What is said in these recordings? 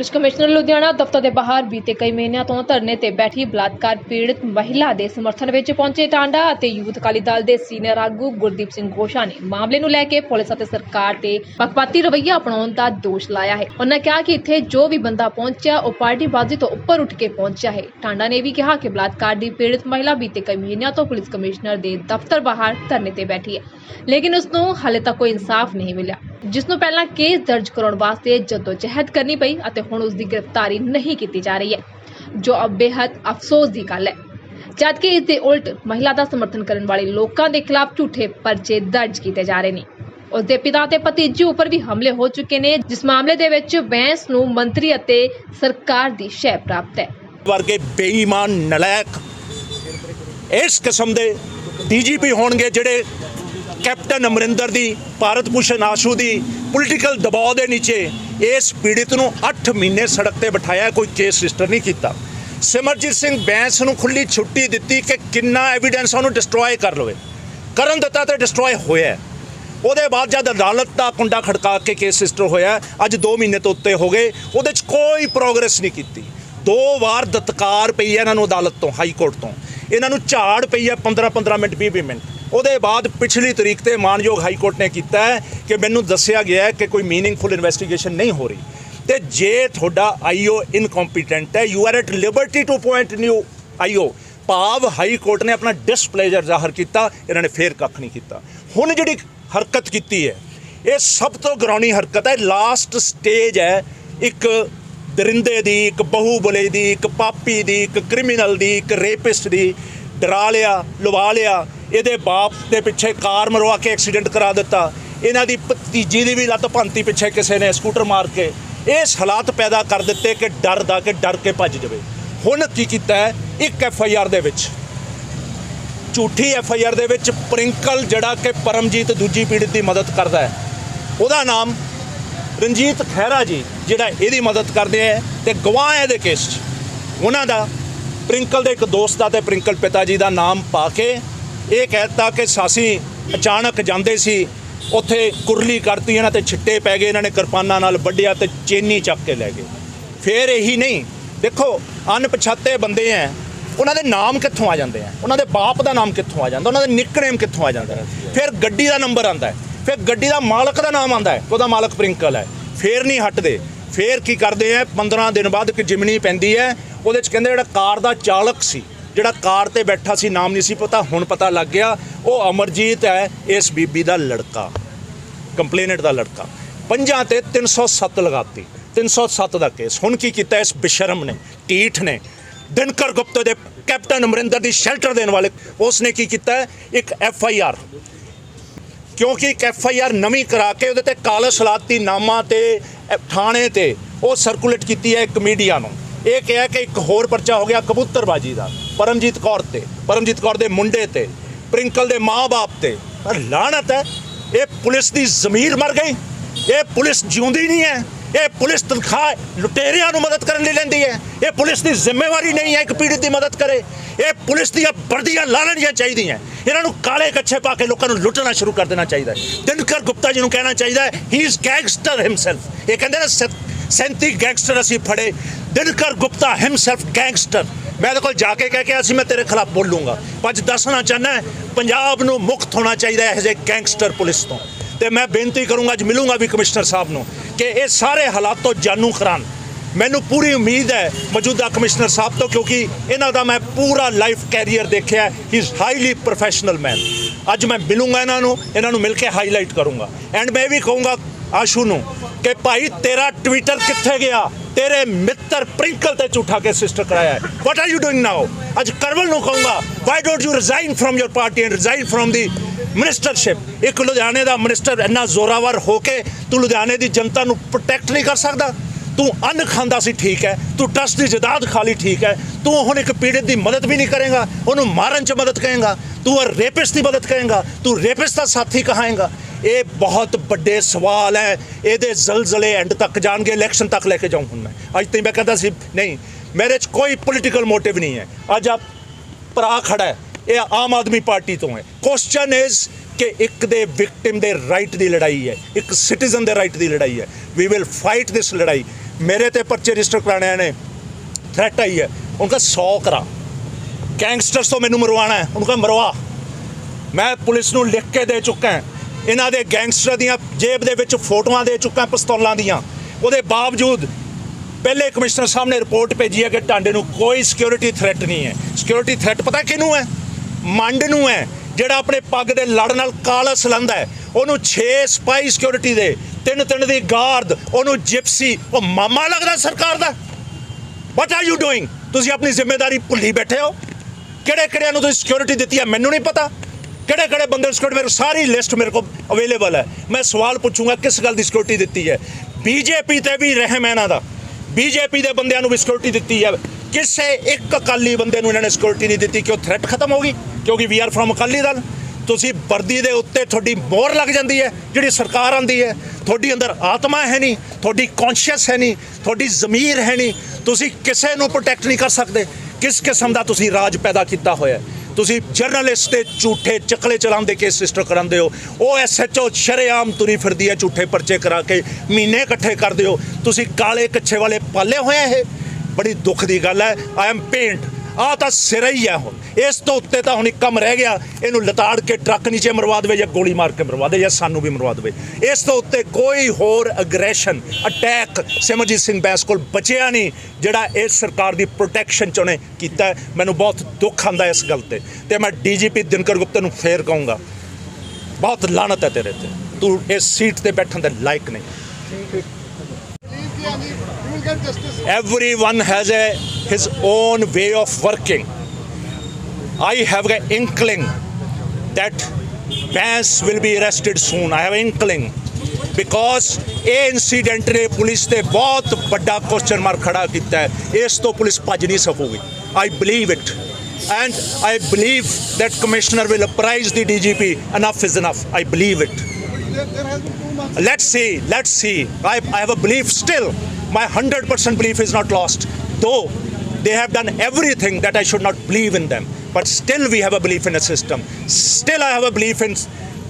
Police commissioner Ludhiana ਦਫ਼ਤਰ ਦੇ ਬਾਹਰ ਬੀਤੇ ਕਈ ਮਹੀਨਿਆਂ ਤੋਂ ਧਰਨੇ ਤੇ ਬੈਠੀ ਬਲਾਤਕਾਰ ਪੀੜਤ ਮਹਿਲਾ ਦੇ ਸਮਰਥਨ ਵਿੱਚ ਪਹੁੰਚੇ ਟਾਂਡਾ ਅਤੇ ਯੂਥ ਅਕਾਲੀ ਦਲ ਦੇ ਸੀਨੀਅਰ ਆਗੂ ਗੁਰਦੀਪ ਸਿੰਘ ਗੋਸ਼ਾ ਨੇ ਮਾਮਲੇ ਨੂੰ ਲੈ ਕੇ ਪੁਲਿਸ ਅਤੇ ਸਰਕਾਰ ਤੇ ਪੱਖਪਾਤੀ ਰਵੱਈਆ ਅਪਣਾਉਣ ਦਾ ਦੋਸ਼ ਲਾਇਆ ਹੈ। ਉਹਨਾਂ ਕਿਹਾ ਕਿ ਇੱਥੇ ਜੋ ਵੀ ਬੰਦਾ ਪਹੁੰਚਿਆ, ਉਹ ਪਾਰਟੀਬਾਜ਼ੀ ਤੋਂ ਉੱਪਰ ਉੱਠ ਕੇ ਪਹੁੰਚਿਆ ਹੈ। ਟਾਂਡਾ ਨੇ ਵੀ ਕਿਹਾ ਕਿ ਬਲਾਤਕਾਰ ਦੀ ਪੀੜਤ ਮਹਿਲਾ ਬੀਤੇ ਕਈ ਮਹੀਨਿਆਂ ਤੋਂ ਪੁਲਿਸ ਕਮਿਸ਼ਨਰ ਦੇ ਦਫ਼ਤਰ ਬਾਹਰ ਧਰਨੇ ਤੇ ਬੈਠੀ ਹੈ, ਲੇਕਿਨ ਉਸ ਨੂੰ ਹਾਲੇ ਤੱਕ ਕੋਈ ਇਨਸਾਫ ਨਹੀਂ ਮਿਲਿਆ, ਜਿਸ ਨੂੰ ਪਹਿਲਾਂ ਕੇਸ ਦਰਜ ਕਰਾਉਣ ਵਾਸਤੇ ਜਦੋਜਹਿਦ ਕਰਨੀ ਪਈ ਅਤੇ ਹੁਣ ਉਸ ਦੀ ਗ੍ਰਿਫਤਾਰੀ ਨਹੀਂ ਕੀਤੀ ਜਾ ਰਹੀ ਹੈ, ਜੋ ਅਬ ਅਫਸੋਸ ਦੀ ਗੱਲ ਹੈ। ਜਦਕਿ ਇਸ ਦੇ ਉਲਟ ਮਹਿਲਾ ਦਾ ਸਮਰਥਨ ਕਰਨ ਵਾਲੇ ਲੋਕਾਂ ਦੇ ਖਿਲਾਫ ਝੂਠੇ ਪਰਚੇ ਦਰਜ ਕੀਤੇ ਜਾ ਰਹੇ ਨੇ। ਉਸ ਦੇ ਪਿਤਾ ਤੇ ਭਤੀਜੀ ਉੱਪਰ ਵੀ ਹਮਲੇ ਹੋ ਚੁੱਕੇ ਨੇ, ਜਿਸ ਮਾਮਲੇ ਦੇ ਵਿੱਚ ਬੈਂਸ ਨੂੰ ਮੰਤਰੀ ਅਤੇ ਸਰਕਾਰ ਦੀ ਸ਼ੈ ਪ੍ਰਾਪਤ ਹੈ। ਵਰਗੇ ਬੇਈਮਾਨ ਨਲਾਇਕ ਇਸ ਕਿਸਮ ਦੇ ਡੀਜੀਪੀ ਹੋਣਗੇ ਜਿਹੜੇ ਕੈਪਟਨ ਅਮਰਿੰਦਰ ਦੀ, ਭਾਰਤ ਭੂਸ਼ਣ ਆਸ਼ੂ ਦੀ ਪੋਲੀਟੀਕਲ ਦਬਾਅ ਦੇ ਨੀਚੇ ਇਸ ਪੀੜਿਤ ਨੂੰ 8 ਮਹੀਨੇ ਸੜਕ ਤੇ ਬਿਠਾਇਆ, ਕੋਈ ਕੇਸ ਰਜਿਸਟਰ ਨਹੀਂ ਕੀਤਾ। ਸਿਮਰਜੀਤ ਸਿੰਘ ਬੈਂਸ ਨੂੰ ਖੁੱਲੀ ਛੁੱਟੀ ਦਿੱਤੀ ਕਿ ਕਿੰਨਾ ਐਵੀਡੈਂਸ ਉਹਨੂੰ ਡਿਸਟਰੋਏ ਕਰ ਲਵੇ। ਕਰਨ ਦਿੱਤਾ ਤੇ ਡਿਸਟਰੋਏ ਹੋਇਆ ਉਹਦੇ ਬਾਅਦ ਜਦ ਅਦਾਲਤ ਦਾ ਕੁੰਡਾ ਖੜਕਾ ਕੇ ਕੇਸ ਰਜਿਸਟਰ ਹੋਇਆ, ਅੱਜ 2 ਮਹੀਨੇ ਤੋਂ ਉੱਤੇ ਹੋ ਗਏ, ਉਹਦੇ 'ਚ ਕੋਈ ਪ੍ਰੋਗਰੈਸ ਨਹੀਂ ਕੀਤੀ। ਦੋ ਵਾਰ ਦਤਕਾਰ ਪਈ ਹੈ ਇਹਨਾਂ ਨੂੰ ਅਦਾਲਤ ਤੋਂ, ਹਾਈ ਕੋਰਟ ਤੋਂ। ਇਹਨਾਂ ਨੂੰ ਝਾੜ ਪਈ ਹੈ 15 15 ਮਿੰਟ 20 20 ਮਿੰਟ। ਉਹਦੇ ਬਾਅਦ ਪਿਛਲੀ ਤਰੀਕ ਤੇ ਮਾਨਯੋਗ ਹਾਈ ਕੋਰਟ ਨੇ ਕੀਤਾ ਹੈ ਕਿ ਮੈਨੂੰ ਦੱਸਿਆ ਗਿਆ ਹੈ ਕਿ ਕੋਈ ਮੀਨਿੰਗਫੁਲ ਇਨਵੈਸਟੀਗੇਸ਼ਨ ਨਹੀਂ ਹੋ ਰਹੀ। ਤੇ ਜੇ ਤੁਹਾਡਾ ਆਈਓ ਇਨਕੰਪੀਟੈਂਟ ਹੈ you are at liberty to point new IO ਭਾਵ ਹਾਈ ਕੋਰਟ ਨੇ ਆਪਣਾ ਡਿਸਪਲੇਜਰ ਜ਼ਾਹਰ ਕੀਤਾ, ਇਹਨਾਂ ਨੇ ਫੇਰ ਕੱਖ ਨਹੀਂ ਕੀਤਾ। ਹੁਣ ਜਿਹੜੀ ਹਰਕਤ ਕੀਤੀ ਹੈ, ਇਹ ਸਭ ਤੋਂ ਗਰਾਉਣੀ ਹਰਕਤ ਹੈ ਲਾਸਟ ਸਟੇਜ ਹੈ, ਇੱਕ ਦਰਿੰਦੇ ਦੀ, ਇੱਕ ਬਹੂਬਲੇ ਦੀ, ਇੱਕ ਪਾਪੀ ਦੀ, ਇੱਕ ਕ੍ਰਿਮੀਨਲ ਦੀ, ਇੱਕ ਰੇਪਿਸਟ ਦੀ, ਡਰਾ ਲਿਆ, ਲਵਾ ਲਿਆ ਇਹਦੇ ਬਾਪ ਦੇ ਪਿੱਛੇ ਕਾਰ ਮਰਵਾ ਕੇ ਐਕਸੀਡੈਂਟ ਕਰਾ ਦਿੱਤਾ। ਇਹਨਾਂ ਦੀ ਭਤੀਜੀ ਦੀ ਵੀ ਲੱਤ ਭੰਤੀ ਪਿੱਛੇ ਕਿਸੇ ਨੇ, ਸਕੂਟਰ ਮਾਰ ਕੇ। ਇਸ ਹਾਲਾਤ ਪੈਦਾ ਕਰ ਦਿੱਤੇ ਕਿ ਡਰ ਦਾ, ਕਿ ਡਰ ਕੇ ਭੱਜ ਜਾਵੇ। ਹੁਣ ਕੀ ਕੀਤਾ ਹੈ? ਇੱਕ ਐਫ ਆਈ ਆਰ ਦੇ ਵਿੱਚ। ਝੂਠੀ ਐਫ ਆਈ ਆਰ ਦੇ ਵਿੱਚ ਪ੍ਰਿੰਕਲ ਜਿਹੜਾ ਕਿ ਪਰਮਜੀਤ ਦੂਜੀ ਪੀੜਤ ਦੀ ਮਦਦ ਕਰਦਾ ਹੈ। ਉਹਦਾ ਨਾਮ ਰਣਜੀਤ ਖਹਿਰਾ ਜੀ, ਜਿਹੜਾ ਇਹਦੀ ਮਦਦ ਕਰਦੇ ਹੈ ਤੇ ਗਵਾਹ ਹੈ ਇਹਦੇ ਕੇਸ 'ਚ। ਉਹਨਾਂ ਦਾ, ਪ੍ਰਿੰਕਲ ਦੇ ਇੱਕ ਦੋਸਤ ਦਾ ਤੇ ਪ੍ਰਿੰਕਲ ਪਿਤਾ ਜੀ ਦਾ ਨਾਮ ਪਾ ਕੇ ਇਹ ਕਹਿਤਾ ਕਿ ਸਾਸੀ ਅਚਾਨਕ ਜਾਂਦੇ ਸੀ, ਉੱਥੇ ਕੁਰਲੀ ਕਰਤੀ ਇਹਨਾਂ ਤੇ ਛਿੱਟੇ ਪੈ ਗਏ, ਇਹਨਾਂ ਨੇ ਕਿਰਪਾਨਾਂ ਨਾਲ ਵੱਢਿਆ ਤੇ ਚੇਨੀ ਚੱਕ ਕੇ ਲੈ ਗਏ। ਫੇਰ ਇਹੀ ਨਹੀਂ, ਦੇਖੋ, ਅਣਪਛਾਤੇ ਬੰਦੇ ਐ, ਉਹਨਾਂ ਦੇ ਨਾਮ ਕਿੱਥੋਂ ਆ ਜਾਂਦੇ ਆ ਉਹਨਾਂ ਦੇ ਬਾਪ ਦਾ ਨਾਮ ਕਿੱਥੋਂ ਆ ਜਾਂਦਾ? ਉਹਨਾਂ ਦਾ ਨਿਕਨੇਮ ਕਿੱਥੋਂ ਆ ਜਾਂਦਾ? ਫਿਰ ਗੱਡੀ ਦਾ ਨੰਬਰ ਆਂਦਾ ਫਿਰ ਗੱਡੀ ਦਾ ਮਾਲਕ ਦਾ ਨਾਮ ਆਂਦਾ ਉਹਦਾ ਮਾਲਕ ਪ੍ਰਿੰਕਲ ਹੈ ਫੇਰ ਨਹੀਂ ਹਟਦੇ। ਫੇਰ ਕੀ ਕਰਦੇ ਆ 15 ਦਿਨ ਬਾਅਦ ਇੱਕ ਜਿਮਨੀ ਪੈਂਦੀ ਹੈ ਉਹਦੇ ਚ ਕਹਿੰਦੇ ਜਿਹੜਾ ਕਾਰ ਦਾ ਚਾਲਕ ਸੀ ਜਿਹੜਾ ਕਾਰ ਤੇ ਬੈਠਾ ਸੀ, ਨਾਮ ਨਹੀਂ ਸੀ ਪਤਾ, ਹੁਣ ਪਤਾ ਲੱਗ ਗਿਆ, ਉਹ ਅਮਰਜੀਤ ਹੈ, ਇਸ ਬੀਬੀ ਦਾ ਲੜਕਾ, ਕੰਪਲੇਨਟ ਦਾ ਲੜਕਾ। ਪੰਜਾਂ ਤੇ 307 ਲਗਾਤੀ 307 ਦਾ ਕੇਸ। ਹੁਣ ਕੀ ਕੀਤਾ ਇਸ ਬਿਸ਼ਰਮ ਨੇ ਟੀਠ ਨੇ, ਦਿਨਕਰ ਗੁਪਤ ਦੇ ਕੈਪਟਨ ਅਮਰਿੰਦਰ ਦੀ ਸ਼ੈਲਟਰ ਦੇਣ ਵਾਲੇ ਉਸ ਨੇ ਕੀ ਕੀਤਾ, ਇੱਕ ਐਫ ਆਈ ਆਰ। ਕਿਉਂਕਿ ਇੱਕ ਐਫ ਆਈ ਆਰ ਨਵੀਂ ਕਰਾ ਕੇ ਉਹਦੇ ਤੇ ਕਾਲਸ ਲਾਤੀ ਨਾਮਾ ਤੇ ਥਾਣੇ ਤੇ, ਉਹ ਸਰਕੂਲੇਟ ਕੀਤੀ ਹੈ ਇੱਕ ਮੀਡੀਆ ਨੂੰ। ਇਹ ਕਿਹਾ ਕਿ ਇੱਕ ਹੋਰ ਪਰਚਾ ਹੋ ਗਿਆ ਕਬੂਤਰਬਾਜੀ ਦਾ, ਪਰਮਜੀਤ ਕੌਰ ਤੇ, ਪਰਮਜੀਤ ਕੌਰ ਦੇ ਮੁੰਡੇ ਤੇ, ਪ੍ਰਿੰਕਲ ਦੇ ਮਾਂ-ਬਾਪ ਤੇ। ਪਰ ਲਾਹਨਤ ਹੈ, ਇਹ ਪੁਲਿਸ ਦੀ ਜ਼ਮੀਰ ਮਰ ਗਈ, ਇਹ ਪੁਲਿਸ ਜਿਉਂਦੀ ਨਹੀਂ ਹੈ, ਇਹ ਪੁਲਿਸ ਤਨਖਾਹ ਲੁਟੇਰਿਆਂ ਨੂੰ ਮਦਦ ਕਰਨ ਲਈ ਲੈਂਦੀ ਹੈ, ਇਹ ਪੁਲਿਸ ਦੀ ਜ਼ਿੰਮੇਵਾਰੀ ਨਹੀਂ ਹੈ ਇੱਕ ਪੀੜਤ ਦੀ ਮਦਦ ਕਰੇ, ਇਹ ਪੁਲਿਸ ਦੀਆਂ ਵਰਦੀਆਂ ਲਾਲਣੀਆਂ ਚਾਹੀਦੀਆਂ ਇਹਨਾਂ ਨੂੰ ਕਾਲੇ ਕੱਛੇ ਪਾ ਕੇ ਲੋਕਾਂ ਨੂੰ ਲੁੱਟਣਾ ਸ਼ੁਰੂ ਕਰ ਦੇਣਾ ਚਾਹੀਦਾ ਹੈ। ਦਿਨਕਰ ਗੁਪਤਾ ਜੀ ਨੂੰ ਕਹਿਣਾ ਚਾਹੀਦਾ ਹੈ ਹੀ ਇਜ਼ ਗੈਂਗਸਟਰ ਹਿਮਸੈਲਫ ਇਹ ਕਹਿੰਦੇ ਨੇ 37 ਗੈਂਗਸਟਰ ਅਸੀਂ ਫੜੇ ਦਿਨਕਰ ਗੁਪਤਾ ਹਿਮਸੈਲਫ ਗੈਂਗਸਟਰ। ਮੈਂ ਇਹਦੇ ਕੋਲ ਜਾ ਕੇ ਕਹਿ ਕੇ ਅਸੀਂ ਮੈਂ ਤੇਰੇ ਖਿਲਾਫ ਬੋਲੂੰਗਾ। ਅੱਜ ਦੱਸਣਾ ਚਾਹੁੰਦਾ ਪੰਜਾਬ ਨੂੰ ਮੁਕਤ ਹੋਣਾ ਚਾਹੀਦਾ ਹੈ ਇਹੋ ਜਿਹੇ ਗੈਂਗਸਟਰ ਪੁਲਿਸ ਤੋਂ। ਤੇ ਮੈਂ ਬੇਨਤੀ ਕਰੂੰਗਾ, ਅੱਜ ਮਿਲੂੰਗਾ ਵੀ ਕਮਿਸ਼ਨਰ ਸਾਹਿਬ ਨੂੰ, ਕਿ ਇਹ ਸਾਰੇ ਹਾਲਾਤ ਤੋਂ ਜਾਨੂ ਖਰਾਨ ਮੈਨੂੰ ਪੂਰੀ ਉਮੀਦ ਹੈ ਮੌਜੂਦਾ ਕਮਿਸ਼ਨਰ ਸਾਹਿਬ ਤੋਂ, ਕਿਉਂਕਿ ਇਹਨਾਂ ਦਾ ਮੈਂ ਪੂਰਾ ਲਾਈਫ ਕੈਰੀਅਰ ਦੇਖਿਆ ਹੀ। ਇਜ਼ ਹਾਈਲੀ ਪ੍ਰੋਫੈਸ਼ਨਲ ਮੈਨ ਅੱਜ ਮੈਂ ਮਿਲੂੰਗਾ ਇਹਨਾਂ ਨੂੰ ਇਹਨਾਂ ਨੂੰ ਮਿਲ ਕੇ ਹਾਈਲਾਈਟ ਕਰੂੰਗਾ। ਐਂਡ ਮੈਂ ਇਹ ਵੀ ਕਹੂੰਗਾ ਆਸ਼ੂ ਨੂੰ ਕਿ ਭਾਈ ਤੇਰਾ ਟਵਿੱਟਰ ਕਿੱਥੇ ਗਿਆ? ਤੇਰੇ ਮਿੱਤਰ ਪ੍ਰਿੰਕਲ ਤੇ ਝੂਠਾ ਕੇ ਸਿਸਟਰ ਕਰਾਇਆ ਹੈ। What are you doing now ਅੱਜ ਕਰਵਲ ਨੂੰ ਕਹੂੰਗਾ why don't you resign from your party and resign from the ministership ਇੱਕ ਲੁਧਿਆਣੇ ਦਾ ਮਿਨਿਸਟਰ ਇੰਨਾ ਜ਼ੋਰਾਵਰ ਹੋ ਕੇ ਤੂੰ ਲੁਧਿਆਣੇ ਦੀ ਜਨਤਾ ਨੂੰ ਪ੍ਰੋਟੈਕਟ ਨਹੀਂ ਕਰ ਸਕਦਾ। ਤੂੰ ਅੰਨ ਖਾਂਦਾ ਸੀ ਠੀਕ ਹੈ, ਤੂੰ ਟਰਸਟ ਦੀ ਜਾਇਦਾਦ ਖਾਲੀ ਠੀਕ ਹੈ, ਤੂੰ ਹੁਣ ਇੱਕ ਪੀੜਤ ਦੀ ਮਦਦ ਵੀ ਨਹੀਂ ਕਰੇਗਾ, ਉਹਨੂੰ ਮਾਰਨ 'ਚ ਮਦਦ ਕਰੇਗਾ ਤੂੰ ਰੇਪਿਸਟ ਦੀ ਮਦਦ ਕਰੇਗਾ ਤੂੰ ਰੇਪਿਸਟ ਦਾ ਸਾਥੀ ਕਹਾਏਗਾ। ਇਹ ਬਹੁਤ ਵੱਡੇ ਸਵਾਲ ਹੈ। ਇਹਦੇ ਜ਼ਲਜ਼ਲੇ ਐਂਡ ਤੱਕ ਜਾਣਗੇ ਇਲੈਕਸ਼ਨ ਤੱਕ ਲੈ ਕੇ ਜਾਉਂ ਹੁਣ ਮੈਂ। ਅੱਜ ਤੱਕ ਮੈਂ ਕਹਿੰਦਾ ਸੀ, ਨਹੀਂ, ਮੇਰੇ 'ਚ ਕੋਈ ਪੋਲੀਟੀਕਲ ਮੋਟਿਵ ਨਹੀਂ ਹੈ। ਅੱਜ ਆ ਭਰਾ ਖੜਾ ਹੈ, ਇਹ ਆਮ ਆਦਮੀ ਪਾਰਟੀ ਤੋਂ ਹੈ। ਕੁਐਸਚਨ ਇਜ਼ ਕਿ ਇੱਕ ਦੇ ਵਿਕਟਿਮ ਦੇ ਰਾਈਟ ਦੀ ਲੜਾਈ ਹੈ, ਇੱਕ ਸਿਟੀਜ਼ਨ ਦੇ ਰਾਈਟ ਦੀ ਲੜਾਈ ਹੈ। ਵੀ ਵਿਲ ਫਾਈਟ ਦਿਸ ਲੜਾਈ। ਮੇਰੇ ਤੇ ਪਰਚੇ ਰਜਿਸਟਰ ਕਰਾਣਿਆਂ ਨੇ ਥ੍ਰੈਟ ਆਈ ਹੈ। ਉਹਨਾਂ ਦਾ ਸੌ ਕਰਾ। ਗੈਂਗਸਟਰਸ ਤੋਂ ਮੈਨੂੰ ਮਰਵਾਣਾ ਹੈ। ਉਹਨਾਂ ਦਾ ਮਰਵਾ। ਮੈਂ ਪੁਲਿਸ ਨੂੰ ਲਿਖ ਕੇ ਦੇ ਚੁੱਕਾ ਹਾਂ। ਇਹਨਾਂ ਦੇ ਗੈਂਗਸਟਰ ਦੀਆਂ ਜੇਬ ਦੇ ਵਿੱਚ ਫੋਟੋਆਂ ਦੇ ਚੁੱਕਾ, ਪਿਸਤੌਲਾਂ ਦੀਆਂ। ਉਹਦੇ ਬਾਵਜੂਦ ਪਹਿਲੇ ਕਮਿਸ਼ਨਰ ਸਾਹਿਬ ਨੇ ਰਿਪੋਰਟ ਭੇਜੀ ਹੈ ਕਿ ਟਾਂਡੇ ਨੂੰ ਕੋਈ ਸਿਕਿਉਰਿਟੀ ਥ੍ਰੈਟ ਨਹੀਂ ਹੈ। ਸਿਕਿਉਰਿਟੀ ਥ੍ਰੈਟ ਪਤਾ ਕਿਹਨੂੰ ਹੈ? ਮੰਡ ਨੂੰ ਹੈ, ਜਿਹੜਾ ਆਪਣੇ ਪੱਗ ਦੇ ਲੜ ਨਾਲ ਕਾਲਸ ਲੰਦਾ ਹੈ। ਉਹਨੂੰ 6 ਸਪਾਈ ਸਿਕਿਉਰਿਟੀ ਦੇ, ਤਿੰਨ ਤਿੰਨ ਦੀ ਗਾਰਦ ਉਹਨੂੰ ਜਿਪਸੀ ਉਹ ਮਾਮਾ ਲੱਗਦਾ ਸਰਕਾਰ ਦਾ। ਵਾਟ ਆਰ ਯੂ ਡੂਇੰਗ ਤੁਸੀਂ ਆਪਣੀ ਜ਼ਿੰਮੇਵਾਰੀ ਭੁੱਲੀ ਬੈਠੇ ਹੋ। ਕਿਹੜੇ ਕਿਹੜਿਆਂ ਨੂੰ ਤੁਸੀਂ ਸਿਕਿਉਰਿਟੀ ਦਿੱਤੀ ਹੈ, ਮੈਨੂੰ ਨਹੀਂ ਪਤਾ। ਕਿਹੜੇ ਕਿਹੜੇ ਬੰਦੇ ਨੂੰ ਸਿਕਿਉਰਿਟੀ ਮੇਰੇ ਸਾਰੀ ਲਿਸਟ ਮੇਰੇ ਕੋਲ ਅਵੇਲੇਬਲ ਹੈ। ਮੈਂ ਸਵਾਲ ਪੁੱਛੂੰਗਾ, ਕਿਸ ਗੱਲ ਦੀ ਸਿਕਿਉਰਿਟੀ ਦਿੱਤੀ ਹੈ? ਬੀਜੇਪੀ ਤੇ ਵੀ ਰਹਿਮ ਹੈ ਇਹਨਾਂ ਦਾ। ਬੀਜੇਪੀ ਦੇ ਬੰਦਿਆਂ ਨੂੰ ਵੀ ਸਿਕਿਉਰਿਟੀ ਦਿੱਤੀ ਹੈ। ਕਿਸੇ ਇੱਕ ਅਕਾਲੀ ਬੰਦੇ ਨੂੰ ਇਹਨਾਂ ਨੇ ਸਿਕਿਉਰਿਟੀ ਨਹੀਂ ਦਿੱਤੀ ਕਿ ਉਹ ਥ੍ਰੈਟ ਖਤਮ ਹੋ ਗਈ? ਕਿਉਂਕਿ we are from Akali Dal. ਤੁਸੀਂ ਵਰਦੀ ਦੇ ਉੱਤੇ ਤੁਹਾਡੀ ਮੋਹਰ ਲੱਗ ਜਾਂਦੀ ਹੈ, ਜਿਹੜੀ ਸਰਕਾਰ ਆਂਦੀ ਹੈ। ਤੁਹਾਡੀ ਅੰਦਰ ਆਤਮਾ ਹੈ ਨਹੀਂ, ਤੁਹਾਡੀ ਕੌਨਸ਼ੀਅਸ ਹੈ ਨਹੀਂ, ਤੁਹਾਡੀ ਜ਼ਮੀਰ ਹੈ ਨਹੀਂ। ਤੁਸੀਂ ਕਿਸੇ ਨੂੰ ਪ੍ਰੋਟੈਕਟ ਨਹੀਂ ਕਰ ਸਕਦੇ। ਕਿਸ ਕਿਸਮ ਦਾ ਤੁਸੀਂ ਰਾਜ ਪੈਦਾ ਕੀਤਾ ਹੋਇਆ ਹੈ? ਤੁਸੀਂ ਜਰਨਲਿਸਟ ਤੇ ਝੂਠੇ ਚੱਕਲੇ ਚਲਾਉਂਦੇ ਕੇਸ ਰਜਿਸਟਰ ਕਰਾਉਂਦੇ ਹੋ। ਉਹ ਐਸਐਚਓ ਸ਼ਰੇਆਮ ਤੁਰੀ ਫਿਰਦੀ ਹੈ ਝੂਠੇ ਪਰਚੇ ਕਰਾ ਕੇ, ਮਹੀਨੇ ਇਕੱਠੇ ਕਰਦੇ ਹੋ। ਤੁਸੀਂ ਕਾਲੇ ਕੱਛੇ ਵਾਲੇ ਪਾਲੇ ਹੋਏ ਇਹ? ਬੜੀ ਦੁੱਖ ਦੀ ਗੱਲ ਹੈ। ਆਈ ਐਮ ਪੇਂਟ ਆ ਤਾਂ ਸਿਰਾ ਹੀ ਹੈ ਹੁਣ। ਇਸ ਤੋਂ ਉੱਤੇ ਤਾਂ ਹੁਣ ਇੱਕ ਕੰਮ ਰਹਿ ਗਿਆ, ਇਹਨੂੰ ਲਤਾੜ ਕੇ ਟਰੱਕ ਨੀਚੇ ਮਰਵਾ ਦੇਵੇ ਜਾਂ ਗੋਲੀ ਮਾਰ ਕੇ ਮਰਵਾ ਦੇ ਜਾਂ ਸਾਨੂੰ ਵੀ ਮਰਵਾ ਦੇਵੇ। ਇਸ ਤੋਂ ਉੱਤੇ ਕੋਈ ਹੋਰ ਅਗਰੈਸ਼ਨ ਅਟੈਕ ਸਿਮਰਜੀਤ ਸਿੰਘ ਬੈਂਸ ਕੋਲ ਬਚਿਆ ਨਹੀਂ, ਜਿਹੜਾ ਇਸ ਸਰਕਾਰ ਦੀ ਪ੍ਰੋਟੈਕਸ਼ਨ ਚ ਉਹਨੇ ਕੀਤਾ ਮੈਨੂੰ ਬਹੁਤ ਦੁੱਖ ਆਂਦਾ ਇਸ ਗੱਲ ਤੇ। ਤੇ ਮੈਂ ਡੀਜੀਪੀ ਦਿਨਕਰ ਗੁਪਤਾ ਨੂੰ ਫੇਰ ਕਹੂੰਗਾ, ਬਹੁਤ ਲਾਨਤ ਹੈ ਤੇਰੇ ਤੇ। ਤੂੰ ਇਸ ਸੀਟ ਤੇ ਬੈਠਣ ਦੇ ਲਾਇਕ ਨਹੀਂ। everyone has a his own way of working i have an inkling that Vance will be arrested soon i have an inkling because ਇਹ ਇਨਸੀਡੈਂਟ ਨੇ ਪੁਲਿਸ ਤੇ ਬਹੁਤ ਵੱਡਾ ਕੁਐਸਚਨ ਮਾਰਕ ਖੜਾ ਕੀਤਾ ਹੈ ਇਸ ਤੋਂ ਪੁਲਿਸ ਭੱਜ ਨਹੀਂ ਸਕੂਗੀ I believe it and I believe that commissioner will apprise the dgp enough is enough i believe it There, there has been two months. let's see let's see I, I have a belief still my 100% belief is not lost though they have done everything that i should not believe in them but still we have a belief in a system still i have a belief in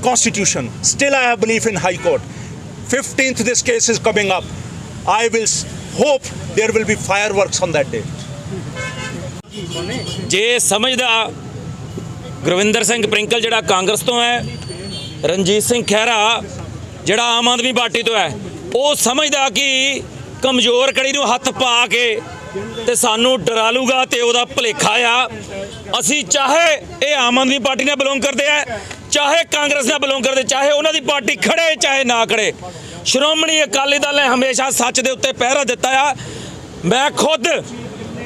constitution still i have belief in high court 15th this case is coming up i will s- hope there will be fireworks on that day ਜੇ ਸਮਝਦਾ ਗੁਰਵਿੰਦਰ ਸਿੰਘ ਪ੍ਰਿੰਕਲ ਜਿਹੜਾ ਕਾਂਗਰਸ ਤੋਂ ਹੈ ਰਣਜੀਤ ਸਿੰਘ ਖਹਿਰਾ ਜਿਹੜਾ Aam Aadmi party ਤੋਂ ਹੈ ਉਹ ਸਮਝਦਾ ਕਿ ਕਮਜ਼ੋਰ ਕੜੀ ਨੂੰ ਹੱਥ ਪਾ ਕੇ ਤੇ ਸਾਨੂੰ ਡਰਾ ਲੂਗਾ ਤੇ ਉਹਦਾ ਭਲੇਖਾ ਆ। ਅਸੀਂ ਚਾਹੇ ਇਹ ਆਮ ਆਦਮੀ ਪਾਰਟੀ ਨਾਲ ਬਿਲੋਂਗ ਕਰਦੇ ਆ, ਚਾਹੇ ਕਾਂਗਰਸ ਨਾਲ ਬਿਲੋਂਗ ਕਰਦੇ, ਚਾਹੇ ਉਹਨਾਂ ਦੀ ਪਾਰਟੀ ਖੜੇ, ਚਾਹੇ ਨਾ ਖੜੇ। ਸ਼੍ਰੋਮਣੀ ਅਕਾਲੀ ਦਲ ਨੇ ਹਮੇਸ਼ਾ ਸੱਚ ਦੇ ਉੱਤੇ ਪਹਿਰਾ ਦਿੱਤਾ ਆ। ਮੈਂ ਖੁਦ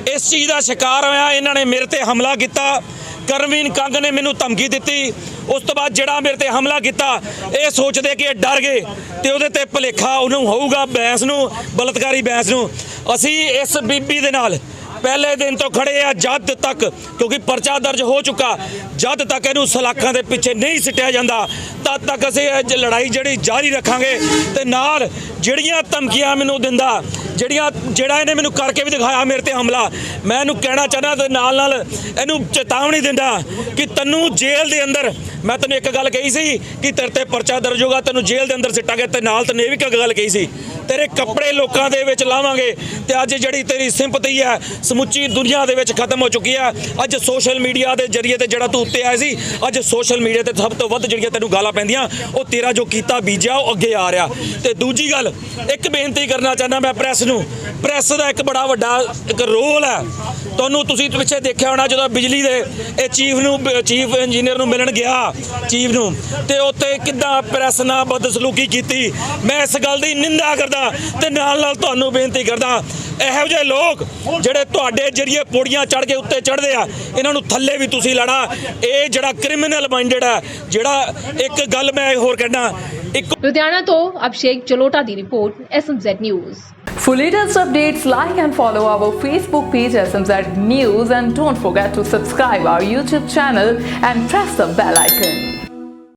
ਇਸ ਚੀਜ਼ ਦਾ ਸ਼ਿਕਾਰ ਹੋਇਆ, ਇਹਨਾਂ ਨੇ ਮੇਰੇ ਤੇ ਹਮਲਾ ਕੀਤਾ। ਕਰਮਵੀਨ ਕੰਗ ਨੇ ਮੈਨੂੰ ਧਮਕੀ ਦਿੱਤੀ। ਉਸ ਤੋਂ ਬਾਅਦ ਜਿਹੜਾ ਮੇਰੇ ਤੇ ਹਮਲਾ ਕੀਤਾ, ਇਹ ਸੋਚਦੇ ਕਿ ਇਹ ਡਰ ਗਏ ਤੇ ਉਹਦੇ ਤੇ ਭਲੇਖਾ ਉਹਨੂੰ ਹੋਊਗਾ ਬੈਂਸ ਨੂੰ, ਬਲਤਕਾਰੀ ਬੈਂਸ ਨੂੰ। ਅਸੀਂ ਇਸ ਬੀਬੀ ਦੇ ਨਾਲ ਪਹਿਲੇ ਦਿਨ ਤੋਂ ਖੜੇ ਆ ਜਦ ਤੱਕ ਕਿਉਂਕਿ ਪਰਚਾ ਦਰਜ ਹੋ ਚੁੱਕਾ, ਜਦ ਤੱਕ ਇਹਨੂੰ ਸਲਾਖਾਂ ਦੇ ਪਿੱਛੇ ਨਹੀਂ ਸਿੱਟਿਆ ਜਾਂਦਾ, ਤਦ ਤੱਕ ਅਸੀਂ ਇਹ ਲੜਾਈ ਜਿਹੜੀ ਜਾਰੀ ਰੱਖਾਂਗੇ ਤੇ ਨਾਲ ਜਿਹੜੀਆਂ ਧਮਕੀਆਂ ਮੈਨੂੰ ਦਿੰਦਾ ਜਿਹੜੀਆਂ ਜਿਹੜਾ ਇਹਨੇ ਮੈਨੂੰ ਕਰਕੇ ਵੀ ਦਿਖਾਇਆ ਮੇਰੇ ਤੇ ਹਮਲਾ, ਮੈਂ ਇਹਨੂੰ ਕਹਿਣਾ ਚਾਹਨਾ ਤੇ ਨਾਲ ਨਾਲ ਇਹਨੂੰ ਚੇਤਾਵਨੀ ਦਿੰਦਾ ਕਿ ਤੈਨੂੰ ਜੇਲ੍ਹ ਦੇ ਅੰਦਰ, ਮੈਂ ਤੈਨੂੰ ਇੱਕ ਗੱਲ ਕਹੀ ਸੀ ਕਿ ਤੇਰੇ ਤੇ ਪਰਚਾ ਦਰਜ ਹੋਗਾ ਤੈਨੂੰ ਜੇਲ੍ਹ ਦੇ ਅੰਦਰ ਸਿੱਟਾਂਗੇ ਤੇ ਨਾਲ ਤੈਨੂੰ ਇਹ ਵੀ ਇੱਕ ਗੱਲ ਕਹੀ ਸੀ ਤੇਰੇ ਕੱਪੜੇ ਲੋਕਾਂ ਦੇ ਵਿੱਚ ਲਾਵਾਂਗੇ ਤੇ ਅੱਜ ਜਿਹੜੀ ਤੇਰੀ ਸਿੰਪਤੀ ਹੈ, ਸਮੁੱਚੀ ਦੁਨੀਆ ਦੇ ਵਿੱਚ ਖਤਮ ਹੋ ਚੁੱਕੀ ਹੈ। ਅੱਜ ਸੋਸ਼ਲ ਮੀਡੀਆ ਦੇ ਜ਼ਰੀਏ ਤੇ ਜਿਹੜਾ ਤੂੰ ਉੱਤੇ ਆਇਆ ਸੀ, ਅੱਜ ਸੋਸ਼ਲ ਮੀਡੀਆ ਤੇ ਸਭ ਤੋਂ ਵੱਧ ਜਿਹੜੀਆਂ ਤੈਨੂੰ ਗਾਲਾਂ ਪੈਂਦੀਆਂ, ਉਹ ਤੇਰਾ ਜੋ ਕੀਤਾ ਬੀਜਿਆ, ਉਹ ਅੱਗੇ ਆ ਰਿਹਾ। ਤੇ ਦੂਜੀ ਗੱਲ, ਇੱਕ ਬੇਨਤੀ ਕਰਨਾ ਚਾਹੁੰਦਾ ਮੈਂ ਪ੍ਰੈਸ ਨੂੰ। ਪ੍ਰੈਸ ਦਾ ਇੱਕ ਬੜਾ ਵੱਡਾ ਇੱਕ ਰੋਲ ਹੈ। ਤੁਹਾਨੂੰ ਤੁਸੀਂ ਪਿੱਛੇ ਦੇਖਿਆ ਹੋਣਾ, ਜਦੋਂ ਬਿਜਲੀ ਦੇ ਇਹ ਚੀਫ ਨੂੰ, ਚੀਫ ਇੰਜੀਨੀਅਰ ਨੂੰ ਮਿਲਣ ਗਿਆ, ਚੀਫ ਨੂੰ, ਤੇ ਉੱਤੇ ਕਿੱਦਾਂ ਪ੍ਰੈਸ ਨਾਲ ਬਦਸਲੂਕੀ ਕੀਤੀ। ਮੈਂ ਇਸ ਗੱਲ ਦੀ ਨਿੰਦਾ ਕਰਦਾ ਤੇ ਨਾਲ ਨਾਲ ਤੁਹਾਨੂੰ ਬੇਨਤੀ ਕਰਦਾ ਇਹੋ ਜਿਹੇ ਲੋਕ ਜਿਹੜੇ ਤੁਹਾਡੇ ਜਰੀਏ ਪੌੜੀਆਂ ਚੜ ਕੇ ਉੱਤੇ ਚੜ੍ਹਦੇ ਆ ਇਹਨਾਂ ਨੂੰ ਥੱਲੇ ਵੀ ਤੁਸੀਂ ਲਾਣਾ ਇਹ ਜਿਹੜਾ ਕ੍ਰਿਮੀਨਲ ਮਾਈਂਡਡ ਹੈ ਜਿਹੜਾ ਇੱਕ ਗੱਲ ਮੈਂ ਹੋਰ ਕਹਿਣਾ ਇੱਕ ਲੁਧਿਆਣਾ ਤੋਂ ਅਭਿਸ਼ੇਕ ਚਲੋਟਾ ਦੀ report SMZ news For latest updates, like and follow our Facebook page SMZ News and don't forget to subscribe our YouTube channel and press the bell icon.